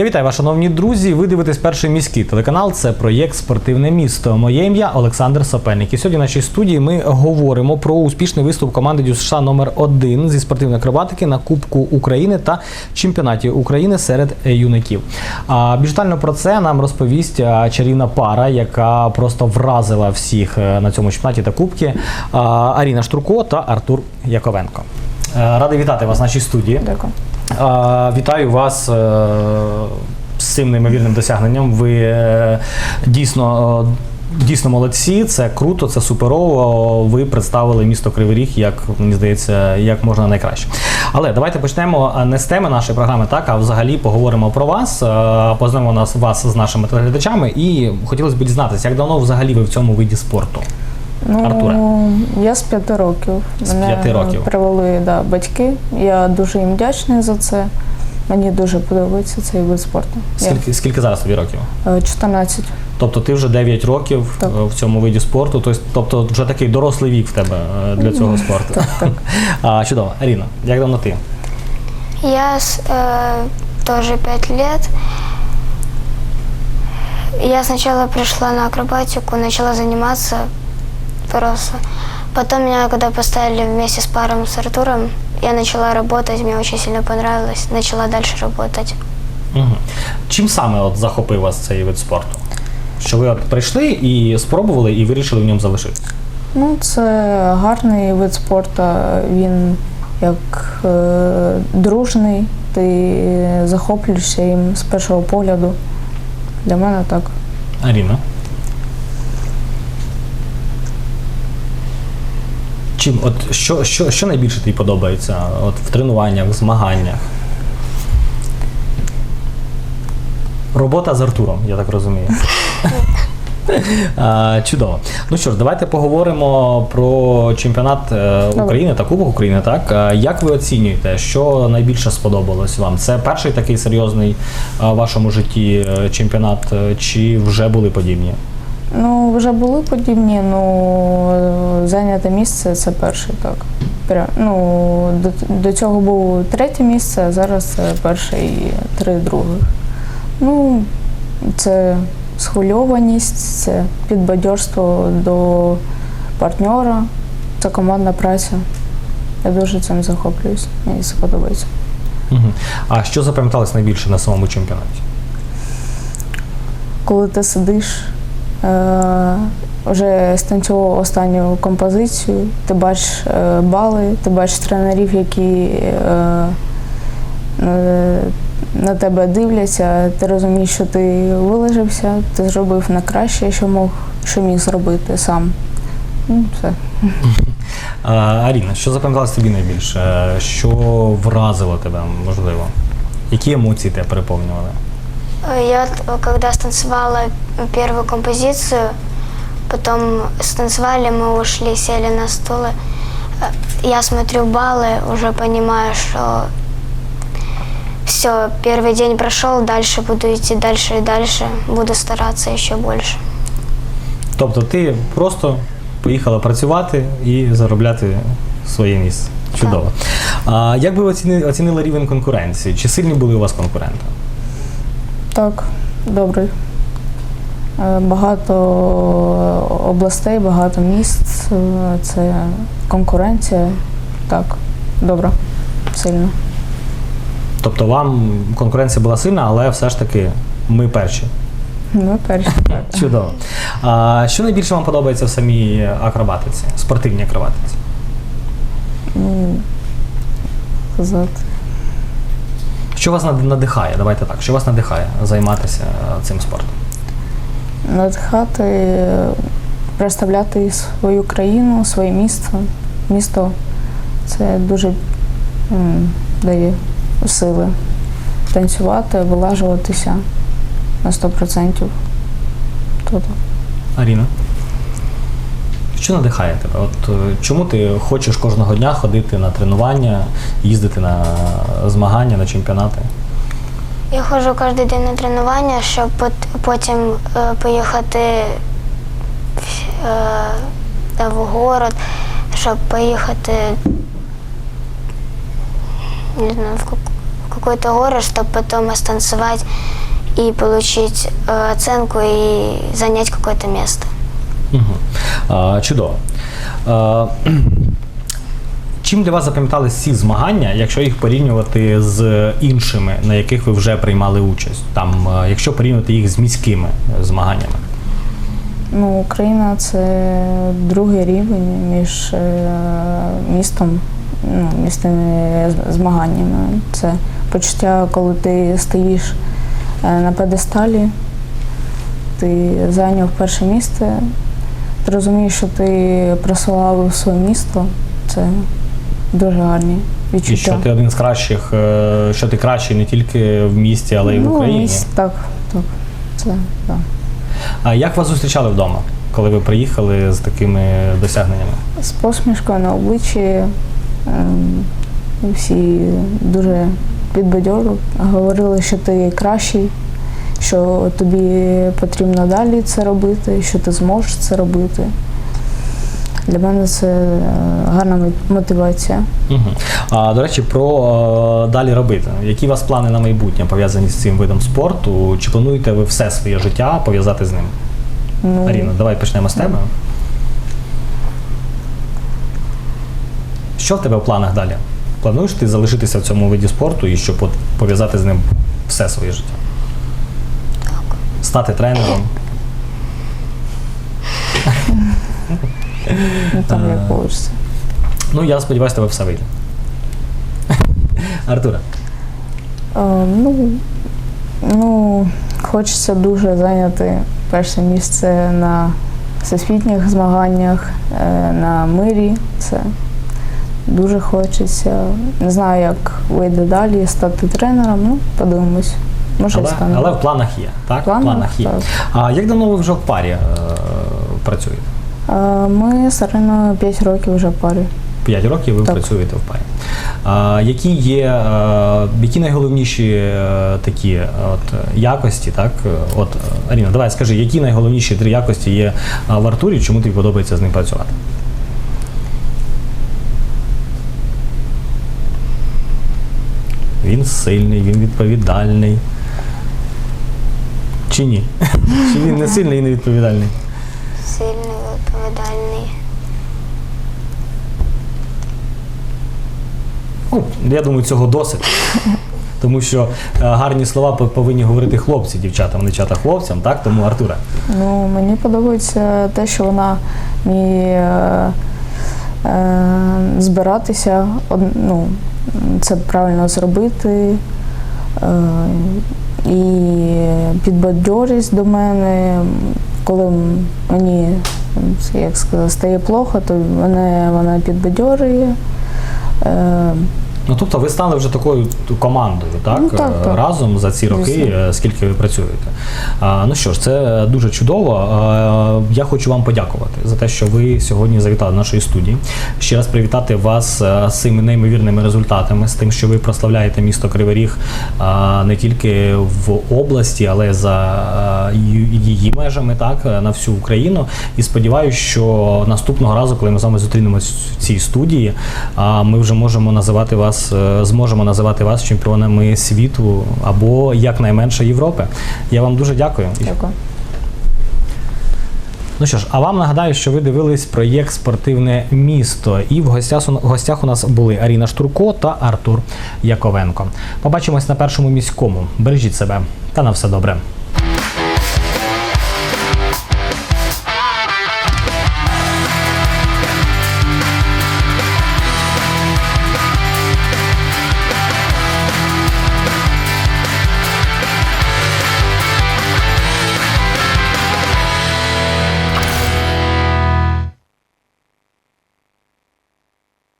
Я вітаю вас, шановні друзі. Ви дивитесь перший міський телеканал. Це проєкт Спортивне місто. Моє ім'я Олександр Сапельник. І сьогодні в нашій студії ми говоримо про успішний виступ команди Дю США номер 1 зі спортивної акробатики на Кубку України та чемпіонаті України серед юнаків. А більш детально про це нам розповість чарівна пара, яка просто вразила всіх е, на цьому чемпіонаті та кубки. Аріна Штурко та Артур Яковенко. Е, Радий вітати вас в нашій студії. Дякую. Вітаю вас е, з цим неймовірним досягненням. Ви е, дійсно. е, Дійсно молодці, це круто, це суперово. Ви представили місто Кривий Ріг, як мені здається, як можна найкраще. Але давайте почнемо не з теми нашої програми, так а взагалі поговоримо про вас, познайомимо нас вас з нашими телеглядачами, і хотілося б дізнатися, як давно взагалі ви в цьому виді спорту? Ну, Артуре. я з п'яти років. З Мене п'яти років. привели да, батьки. Я дуже їм вдячний за це. Мені дуже подобається цей вид спорту. Я, Скільки, скільки зараз тобі років? е, 14. Тобто ти вже 9 років Так. е, в цьому виді спорту, тобто- тобто вже такий дорослий вік в тебе е, для цього спорту. Так, так. А, чудово. Аріна, як давно ти? Я с- э, тоже пять лет. Я сначала пришла на акробатику, начала заниматься просто. Потом меня, когда поставили вместе с паром с Артуром, я начала работать, мне очень сильно понравилось, начала дальше работать. Угу. Чим саме от захопив вас цей вид спорту? Що ви от прийшли і спробували, і вирішили в ньому залишитися? Ну, це гарний вид спорту. Він як е, дружний, ти захоплюєшся їм з першого погляду. Для мене так. Аріна. Чим, от що, що, що найбільше тобі подобається от в тренуваннях, в змаганнях? Робота з Артуром, я так розумію. А, Чудово. Ну що ж, давайте поговоримо про чемпіонат е, України та Кубок України. Так як ви оцінюєте, що найбільше сподобалось вам? Це перший такий серйозний е, в вашому житті е, чемпіонат, чи вже були подібні? Ну, вже були подібні, ну зайняте місце це перший, так. Ну, до, до цього було третє місце, а зараз це перше і три других. Ну, це схвильованість, це підбадьорство до партнера, це командна праця. Я дуже цим захоплююсь, мені це подобається. Угу. А що запам'яталось найбільше на самому чемпіонаті? коли ти сидиш, вже станцював останню композицію, ти бачиш е, бали, ти бачиш тренерів, які е, е, на тебе дивляться, ти розумієш, що ти вилежився, ти зробив на краще, що мог, що міг зробити сам. Ну, все. А, Аріна, що запам'яталось тобі найбільше? Що вразило тебе, можливо? Які емоції тебе переповнювали? Э, Я т- когда станцевала первую композицию, потом станцевали, мы ушли, сели на стулы. Э, Я смотрю баллы, уже понимаю, что все, первый день прошел, дальше буду идти дальше и дальше, буду стараться еще больше. Тобто ти просто поїхала працювати і заробляти своє місце. Чудово. А як би ви оціни- оцінили рівень конкуренції? Чи сильні були у вас конкуренти? Так, добре. Е, Багато областей, багато міст. е, Це конкуренція. Так, добре, сильно. Тобто вам конкуренція була сильна, але все ж таки ми перші. Ну, перші так. Чудово. А що найбільше вам подобається в самій акробатиці, спортивній акробатиці? М, Сказати. Що вас над- надихає? Давайте так. Що вас надихає займатися е, цим спортом? Надихати, е, представляти свою країну, своє місто. Місто це дуже дає сили. Танцювати, вилажуватися на 100%. То так. Аріна? Що надихає тебе? От е, чому ти хочеш кожного дня ходити на тренування, їздити на змагання, на чемпіонати? Я ходжу кожен день на тренування, щоб потім е, поїхати е, в город, щоб поїхати не знаю, в какой-то город, чтобы потом станцевать и получить э, оценку и занять какое-то место. Угу. Чудово. Чим для вас запам'ятались ці змагання, якщо їх порівнювати з іншими, на яких ви вже приймали участь? Там, якщо порівнювати їх з міськими змаганнями? Ну, Україна це другий рівень між е, містом, ну, міськими змаганнями. Це почуття, коли ти стоїш е, на педесталі, ти зайняв перше місце, ти розумієш, що ти прославив своє місто. Це дуже гарні відчуття. І що ти один з кращих, е, що ти кращий не тільки в місті, але й в ну, Україні. міс- так, так. Це так. А як вас зустрічали вдома, коли ви приїхали з такими досягненнями? з посмішкою на обличчі. ем, Всі дуже підбадьорили, говорили, що ти кращий, що тобі потрібно далі це робити, що ти зможеш це робити. Для мене це е, гарна мотивація. Угу. А до речі, про е, далі робити. Які у вас плани на майбутнє пов'язані з цим видом спорту? Чи плануєте ви все своє життя пов'язати з ним? Ну, Аріна, давай почнемо з тебе. Що в тебе в планах далі? Плануєш ти залишитися в цьому виді спорту і щоб пов'язати з ним все своє життя? Стати тренером? ну, там Е, як вийде. Ну, я сподіваюся, тебе все вийде. Артура. Е, ну, ну, хочеться дуже зайняти перше місце на всесвітніх змаганнях, е, на мирі. Це дуже хочеться. Не знаю, як вийде далі, стати тренером. Ну, подивимось. Може, Але, але в планах є, так? В планах, є. так. А як давно ви вже в парі е, працюєте? Е, Ми з Ариною 5 років вже в парі. П'ять років ви Так. працюєте в парі. А, які є е, які найголовніші е, такі от, якості, так? От, Аріна, давай скажи, які найголовніші три якості є в Артурі, чому тобі подобається з ним працювати? Він сильний, він відповідальний. Чи ні? Чи він не сильний і не відповідальний? Сильный, відповідальний. Ну, я думаю, цього досить. Тому що е, гарні слова по- повинні говорити хлопці, дівчатам, не чата хлопцям, так? Тому Артура. Ну, мені подобається те, що вона вміє е, е, збиратися, од, ну, це правильно зробити. Е, і підбадьорість до мене, коли мені як сказати, стає плохо, то мене вона підбадьорює. Ну тобто ви стали вже такою командою, так? Ну, так, Е, так. Разом за ці роки, Звісно. е, скільки ви працюєте. А, ну що ж, це дуже чудово. А, я хочу вам подякувати за те, що ви сьогодні завітали до нашої студії. Ще раз привітати вас е, з цими неймовірними результатами, з тим, що ви прославляєте місто Кривий Ріг а, не тільки в області, але за її межами, так, на всю Україну. І сподіваюся, що наступного разу, коли ми з вами зустрінемось в цій студії, а, ми вже можемо називати вас, е, зможемо називати вас чемпіонами світу або якнайменше Європи. Я вам дуже дякую. дякую. Ну що ж, а вам нагадаю, що ви дивились проєкт Спортивне місто. І в гостях у нас були Аріна Штурко та Артур Яковенко. Побачимось на першому міському. Бережіть себе та на все добре.